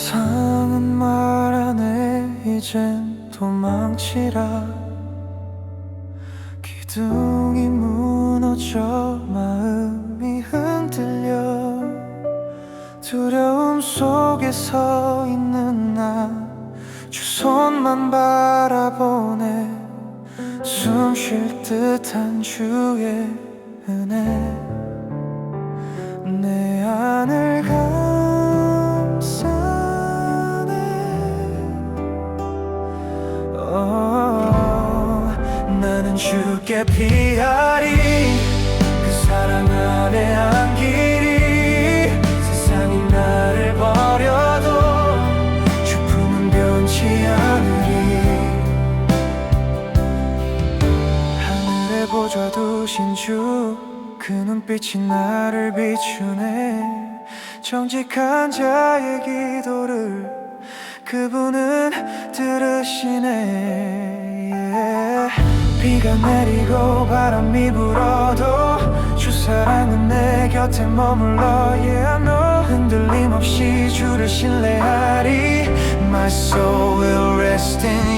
세상은 말하네 이젠 도망치라. 기둥이 무너져 마음이 흔들려. 두려움 속에 서 있는 나. 주 손만 바라보네. 숨 쉴 듯한 주의 은혜 주께 피하리. 그 사랑 안에 안기리. 세상이 나를 버려도 주 품은 변치 않으리. 하늘에 보좌 두신 주 그 눈빛이 나를 비추네. 정직한 자의 기도를 그분은 비가 내리고 바람이 불어도 주 사랑은 내 곁에 머물러 yeah, no. 흔들림 없이 주를 신뢰하리 My soul will rest in